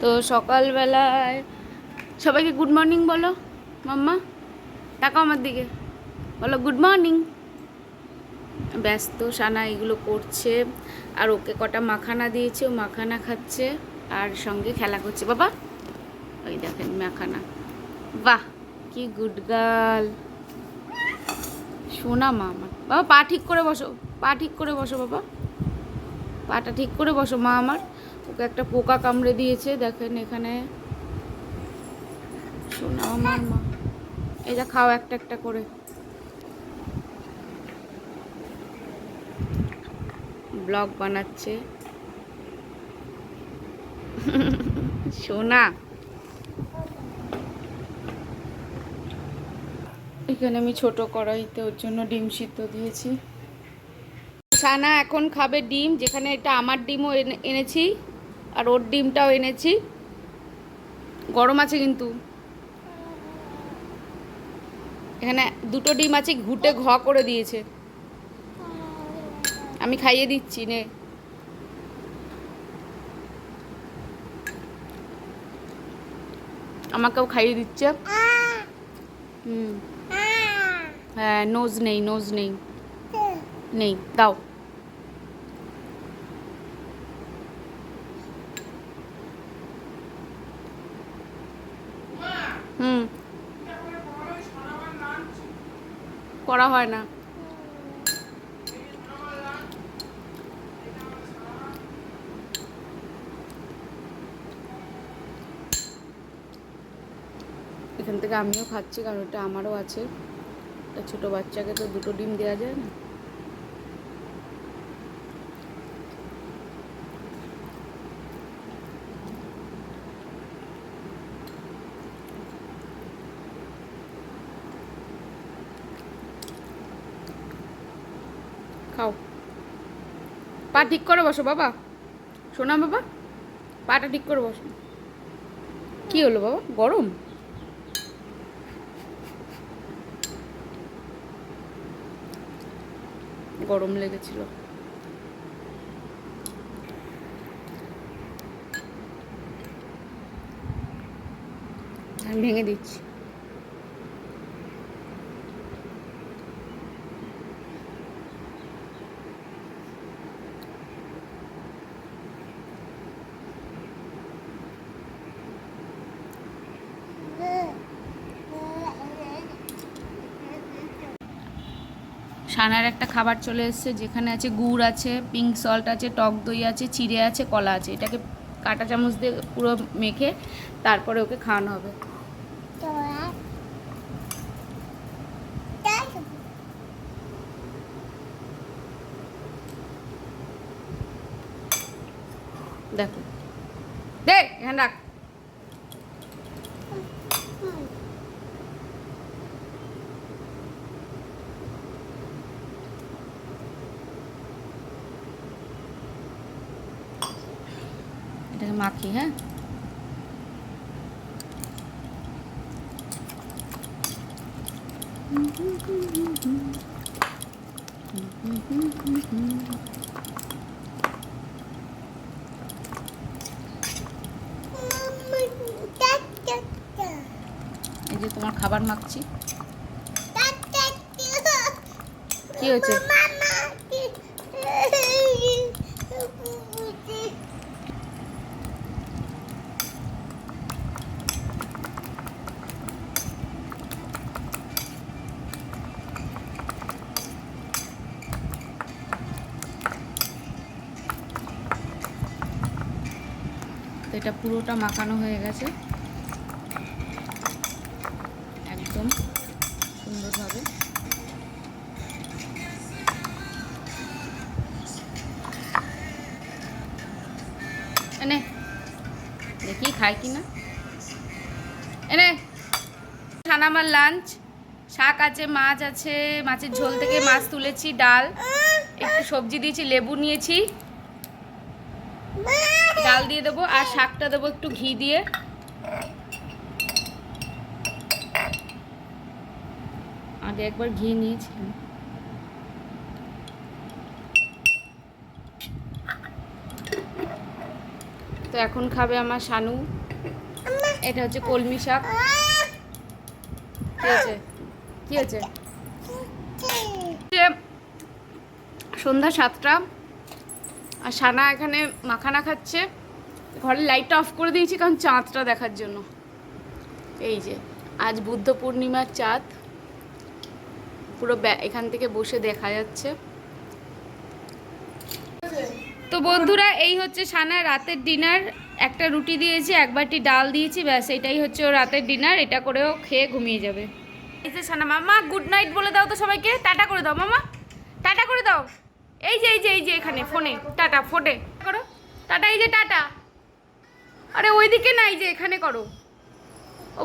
তো সকালবেলায় সবাইকে গুড মর্নিং বলো, মাম্মা। তাকাও আমার দিকে। বলো গুড মর্নিং ব্যস্ত, সানা এগুলো করছে, আর ওকে কটা মাখানা দিয়েছে, ও মাখানা খাচ্ছে, আর সঙ্গে খেলা করছে। বাবা, ওই দেখেন মাখানা। বাহ, কি গুড গার্ল শোনা মা আমার বাবা, পা ঠিক করে বসো, পা ঠিক করে বসো বাবা। পাটা ঠিক করে বসো, মা আমার। ওকে একটা পোকা কামড়ে দিয়েছে, দেখেন এখানে। শোনা, আমার মা। যা খাও একটা একটা করে। ব্লগ বানাচ্ছে। সোনা। এখানে আমি ছোট কড়াইতে ওর জন্য ডিম সিদ্ধ দিয়েছি। সানা এখন খাবে ডিম, যেখানে এটা আমার ডিমও এনে- এনেছি আর ওর ডিমটাও এনেছি। গরম আছে কিন্তু। এখানে দুটো ডিম আছে, ঘুটে ঘ করে দিয়েছে। আমি খাইয়ে দিচ্ছি, নে। আমাকেও খাইয়ে দিচ্ছে। হুম। হ্যাঁ নোজ নেই নোজ নেই। নেই, দাও। হুম। করা হয় না। এখান থেকে আমিও খাচ্ছি, কারণ ওটা আমারও আছে। একটা ছোটো বাচ্চাকে তো দুটো ডিম দেওয়া যায় না। খাও। পা ঠিক করে বসো বাবা। শোনা বাবা, পাটা ঠিক করে বসো। কি হলো বাবা? গরম? গরম লেগেছিল। ভেঙে দিচ্ছি। সানার একটা খাবার চলে এসেছে, যেখানে আছে গুড় আছে পিঙ্ক সল্ট আছে, টক দই আছে, চিড়ে আছে, কলা আছে। এটাকে কাঁটা চামচ দিয়ে পুরো মেখে তারপরে ওকে খাওয়ানো হবে। দেখো। দে, এখানে রাখ। মাখি হ্যাঁ? এই যে তোমার খাবার মাখছি। কি হয়েছে? তো এটা পুরোটা মাখানো হয়ে গেছে। একদম সুন্দরভাবে। এনে, দেখি খায় কি না এনে খানা আমার লাঞ্চ শাক আছে, মাছ আছে, মাছের ঝোল থেকে মাছ তুলেছি, ডাল। একটু সবজি দিয়েছি, লেবু নিয়েছি। ডাল দিয়ে দেবো আর শাকটা দেবো একটু ঘি দিয়ে। আগে একবার ঘি নিয়েছিলাম। তো এখন খাবে আমার শানু। এটা হচ্ছে কলমি শাক। কি আছে? কি আছে? সন্ধ্যা সাতটা, আর সানা এখানে মাখানা খাচ্ছে। ঘরের লাইটটা অফ করে দিয়েছি কারণ চাঁদটা দেখার জন্য। এই যে, আজ বুদ্ধ পূর্ণিমার চাঁদ। পুরো এখান থেকে বসে দেখা যাচ্ছে। তো বন্ধুরা, এই হচ্ছে সানা রাতের ডিনার একটা রুটি দিয়েছি, এক বাটি ডাল দিয়েছি, ব্যাস, এটাই হচ্ছে ও রাতের ডিনার এটা করেও খেয়ে ঘুমিয়ে যাবে। এই যে সানা মামা গুড নাইট বলে দাও তো সবাইকে। টাটা করে দাও মামা। টাটা করে দাও। এই যে এই যে এই যে, এখানে, ফোনে। টাটা, ফোনে। করো। টাটা, এই যে, টাটা। আরে ওইদিকে নাই যে এখানে করো। ও